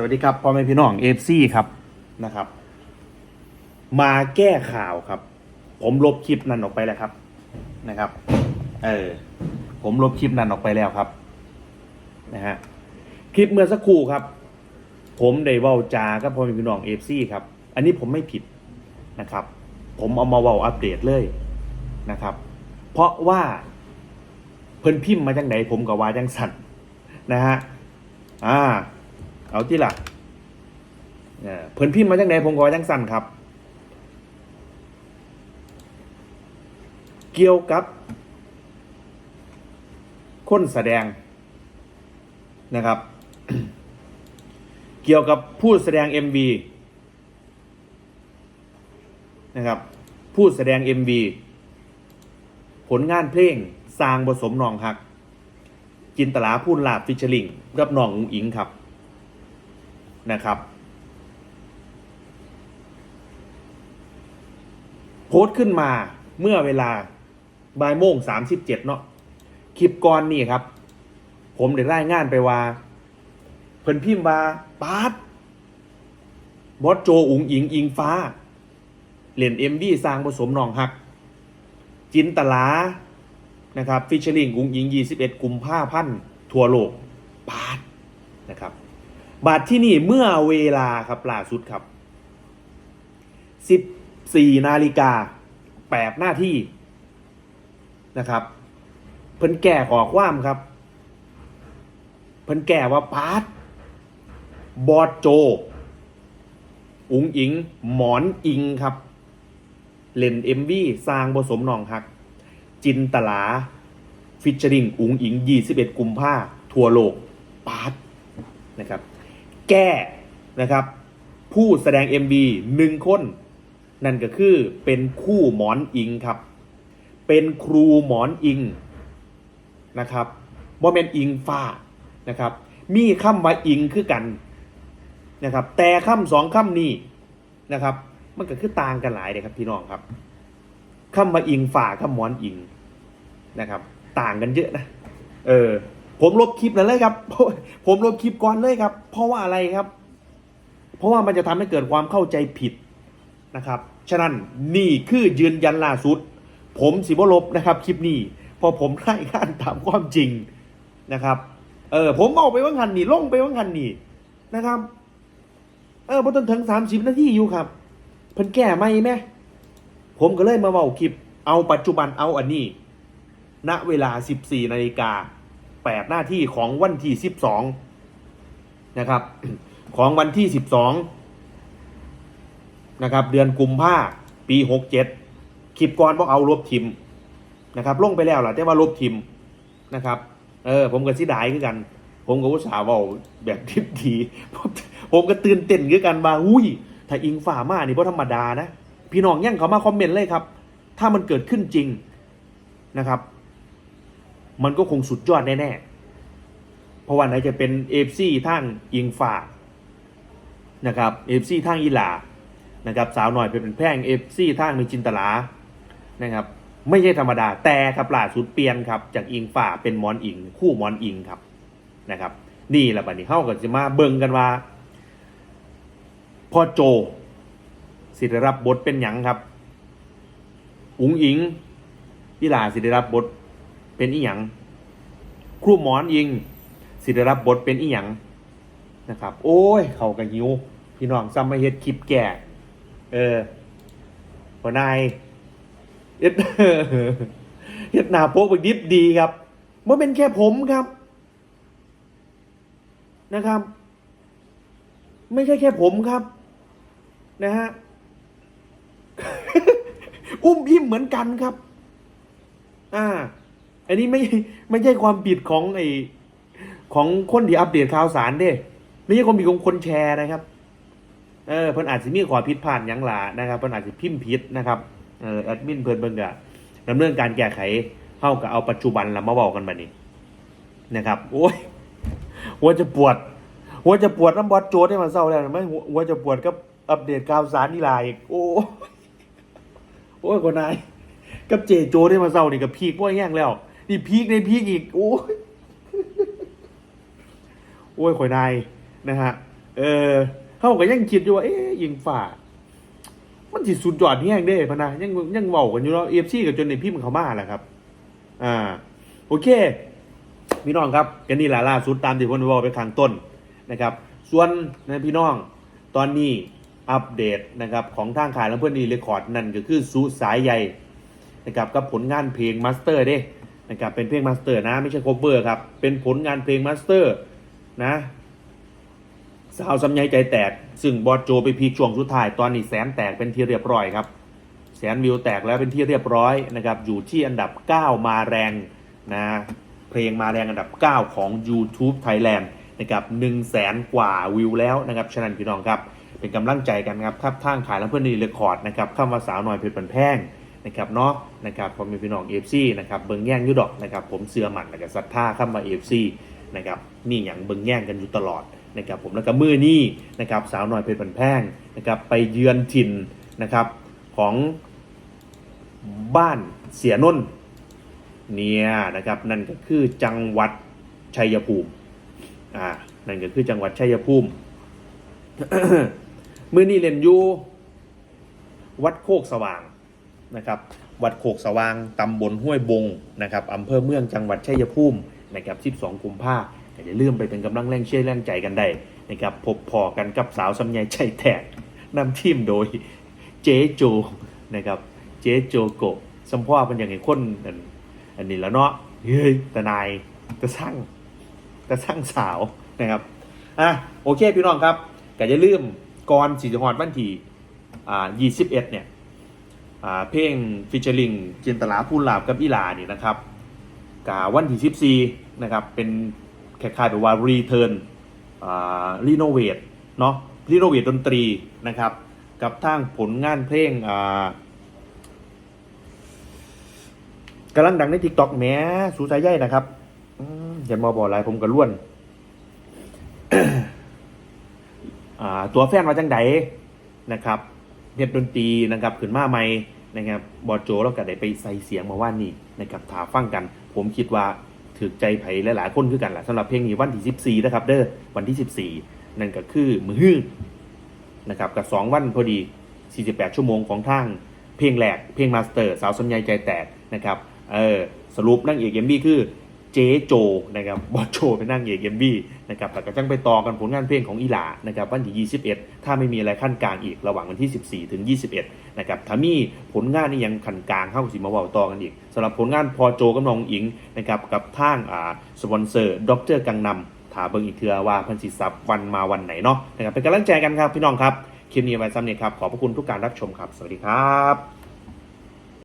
สวัสดีครับพ่อแม่พี่น้องเอฟซีครับนะครับ มาแก้ข่าวครับ ผมลบคลิปนั้นออกไปแล้วครับนะครับ เออผมลบคลิปนั้นออกไปแล้วครับนะฮะคลิปเมื่อสักครู่ครับ ผมได้เว้าจากับพ่อแม่พี่น้องเอฟซีครับ อันนี้ผมไม่ผิดนะครับ ผมเอามาเว้าอัปเดตเลยนะครับ เพราะว่าเพิ่นพิมพ์มาจังไหนผมก็ว่าจังสั่นนะฮะอ่า เอาที่ล่ะเพิ่นพิมพ์มาจังไหนผมก็ว่าจังสั่นครับ เกี่ยวกับ คนแสดงนะครับ เกี่ยวกับผู้แสดง MV นะครับผู้แสดง MV ผลงานเพลงสร้างผสมนองหัก จินตลาพูนลาบฟิชเชอริง กับน้องอุ๋งอิงครับ นะครับ โพสต์ขึ้นมาเมื่อเวลาบ่ายโมงสามสิบเจ็ดเนาะคลิปก่อนนี่ครับ ผมได้รายงานไปว่า เพิ่นพิมพ์ว่าปาดบอสโจอุ๋งอิงอิงฟ้าเล่นเอ็มดีสร้างผสมนองหัก จินตลานะครับ ฟิชเชอริงกุ้งยิง 21 กุมภาพันธ์ทั่วโลกบาทนะครับ บาทที่นี่เมื่อเวลาครับล่าสุดครับ14นาฬิกา8หน้าที่นะครับ เพิ่นแก่ขอความครับ เพิ่นแก่ว่าปาร์ตบอดโจ อุงอิง หมอนอิงครับ เล่นเอ็มวีสร้างผสมนองหัก จินตลา ฟิชเชอริง อุงอิง 21 กุมภาทั่วโลกปาร์ตนะครับ แก้นะครับ ผู้แสดง MB หนึ่งคน นั่นก็คือเป็นคู่หมอนอิงครับ เป็นครูหมอนอิงนะครับบ่แมนอิงฟ้านะครับ มีคำว่าอิงคือกันนะครับ แต่คำสองคำนี้นะครับ มันก็คือต่างกันหลายเลยครับพี่น้องครับคำว่าอิงฝ่าคำหมอนอิงนะครับ ต่างกันเยอะนะ เออ ผมลบคลิปนั้นเลยครับ ผมลบคลิปก่อนเลยครับ เพราะว่าอะไรครับ เพราะว่ามันจะทำให้เกิดความเข้าใจผิดนะครับ ฉะนั้นนี่คือยืนยันล่าสุด ผมสิบลบนะครับ คลิปนี้พอผมไล่ข้านตามความจริงนะครับ เออ ผมเอาไปว่างันนี่ลงไปว่างันนี่นะครับ เออพอจนถึงสามสิบนาทีอยู่ครับเพิ่นแก้ไหมไหมผมก็เลยมาเว้าคลิป เอาปัจจุบันเอาอันนี้ ณเวลา14นาฬิกา 8 หน้าที่ของวันที่ 12 นะครับ ของวันที่ 12 นะครับ เดือนกุมภาปี 67คลิปก่อนบอกเอาลบทิมนะครับลงไปแล้วล่ะแต่ว่าลบทิมนะครับเออผมก็สิดายคือกัน ผมก็อุตส่าห์ว้าแบบทิพดีผมก็ตื่นเต้นคือกันว่าอุ้ยถ้าอิงฝ่ามานี่เพราะธรรมดานะ พี่น้องยั่งเขามาคอมเมนต์เลยครับ ถ้ามันเกิดขึ้นจริงนะครับ มันก็คงสุดยอดแน่ๆ เพราะว่าไหนจะเป็นเอฟซีทางอิงฝ่านะครับเอฟซีทางอีหลานะครับสาวหน่อยเป็นแพ่งเอฟซีทางมีจินตลานะครับไม่ใช่ธรรมดาแต่ครับล่าสุดเปลี่ยนครับจากอิงฝ่าเป็นมอนอิง คู่มอนอิงครับนะครับนี่แหละบัดนี้เข้ากันจะมาเบิ่งกันว่า พ่อโจสิได้รับบทเป็นหยังครับ อุ๋งอิงอีหลาสิได้รับบท เป็นอีหยังครูหมอนอิงสิได้รับบทเป็นอีหยังนะครับ โอ้ย เขากันหิว พี่น้องซ้ำมาเฮ็ดคลิปแก่ เออหัวนายเฮ็ดเฮ็ดหน้าโป๊กไปดิบดีครับมันเป็นแค่ผมครับ นะครับ ไม่ใช่แค่ผมครับ นะฮะอุ้มอิ่มเหมือนกันครับ อ่า อันนี้ไม่ไม่ใช่ความผิดของไอของคนที่อัปเดตข่าวสารเด้ไม่ใช่ความผิดของคนแชร์นะครับ เออเพิ่นอาจจะมีขอผิดพลาดยังหลานะครับเพิ่นอาจจะพิมพ์ผิดนะครับเออแอดมินเพิ่นเบิ่งกะดำเนินการแก้ไขเข้ากับเอาปัจจุบันละมาบอกกันบัดนี้นะครับ โอ้ยหัวจะปวดหัวจะปวดน้ำบอสโจได้มาเศร้าแล้วไหมหัวหัวจะปวดกับอัปเดตข่าวสารนี่ลายอีกโอ้โอ้ยคนนายกับเจโจได้มาเศร้านี่กับพีกว่าแย่งแล้ว นี่พีกในพีกอีก โอ้ยโอ้ยข่อยนายนะฮะ เออเขาก็ยังคิดอยู่ว่า เอ๊ยยิงฝ่า มันสิสุดยอดแห้งเด้พะนะยังยังเว้ากันอยู่เนาะเอฟซีกับจนในพิมพ์เขามาแหละครับ อ่า โอเคพี่น้องครับกันนี่แหละล่าสุดตามที่ผมบอกไปข้างต้นนะครับ ส่วนนะพี่น้องตอนนี้อัปเดตนะครับของทางขายแล้วเพื่อนดีเรคคอร์ดนั่นก็คือสุสายใยนะครับกับผลงานเพลงมาสเตอร์เด้ นะครับเป็นเพลงมาสเตอร์นะ ไม่ใช่โคเวอร์ครับ เป็นผลงานเพลงมาสเตอร์นะสาวสำไยใจแตก ซึ่งบอสโจไปพีช่วงสุดท้าย ตอนนี้แสนแตกเป็นที่เรียบร้อยครับ แสนวิวแตกแล้วเป็นที่เรียบร้อยนะครับ อยู่ที่อันดับ 9 มาแรงนะ เพลงมาแรงอันดับ 9 ของ YouTube Thailand นะครับ1 0 0 0 0แสนกว่าวิวแล้วนะครับ ฉะนั้นพี่น้องครับ เป็นกำลังใจกันครับครับทางขายแล้วเพื่อนดีเรคคอร์ดนะครับข้ามว่าสาวหน่อยเพชรปันแพง นะครับเนาะนะครับผมมีพี่น้องเอฟซีนะครับเบิงแย่งยุดอกนะครับผมเสือหมันนะครับศรัทธาข้ามาเอฟซีนะครับนี่อย่างเบิงแย่งกันอยู่ตลอดนะครับผมแล้วก็มือนี่นะครับสาวหน่อยเพชรปันแพงนะครับไปเยือนถิ่นนะครับของบ้านเสียนนเนี่ยนะครับนั่นก็คือจังหวัดชัยภูมิอ่านั่นก็คือจังหวัดชัยภูมิมื่อนี้เรียนอยู่วัดโคกสว่าง นะครับวัดโคกสว่างตำบลห้วยบงนะครับอำเภอเมืองจังหวัดชัยภูมินะครับ12กุมภาก็อย่าลืมไปเป็นกำลังแรงเชื่อแรงใจกันได้นะครับพบพอกันกับสาวสำยายใจแตกนำทีมโดยเจ๊โจนะครับเจ๊โจโกะสมพ่อเป็นอย่างไงคนอันอันนี้แล้วเนาะเฮ้ยตะนายตะสั่งตะสั่งสาวนะครับอะโอเคพี่น้องครับก็อย่าลืมก่อนสี่จังหวัดวันที่อ่า21เนี่ย เพลงฟิชเชอริงจินตลาพูลาบกับอีหลานี่นะครับกาวันที่14นะครับเป็นคล้ายๆแบบว่ารีเทิร์นรีโนเวทเนาะรีโนเวทดนตรีนะครับ กับทางผลงานเพลงกำลังดังใน TikTok แหม้สูสายใยนะครับอืมอย่ามาบอกอะไรผมกระล้วนตัวแฟนมาจังไดนะครับ เฮ็ดดนตรีนะครับขึ้นมาใหม่นะครับบอโจแล้วก็ได้ไปใส่เสียงมาว่านี่นะครับถาฟังกัน ผมคิดว่าถือใจไผ่หลายๆคนคือกันแหละสำหรับเพลงนี้วันที่14นะครับเด้อวันที่ 14 นั่นก็คือมือฮื้อนะครับกับ 2 วันพอดี 48 ชั่วโมงของทางเพลงแรกเพลงมาสเตอร์ สาวสำยายใจแตกนะครับเออสรุปนั่งเอกเอ็มบี้คือ เจโจนะครับบอสโจเป็นนั่งเอกเอ็มบี้นะครับแต่ก็จังไปต่อกันผลงานเพลงของอีหลานะครับวันที่ 21 ถ้าไม่มีอะไรขั้นกลางอีกระหว่างวันที่ 14 ถึง 21 นะครับถ้ามีผลงานนี่ยังขั้นกลางเข้าสิมาว่าต่อกันอีกสำหรับผลงานพอโจกับน้องอิงนะครับกับทางอ่าสปอนเซอร์ด็อกเตอร์กังนำถาเบิงอีกเทือว่าพันสิซับวันมาวันไหนเนาะนะครับเป็นกำลังใจกันครับพี่น้องครับคลิปนี้ไว้ซ้ำเนี่ยครับขอบพระคุณทุกการรับชมครับ สวัสดีครับ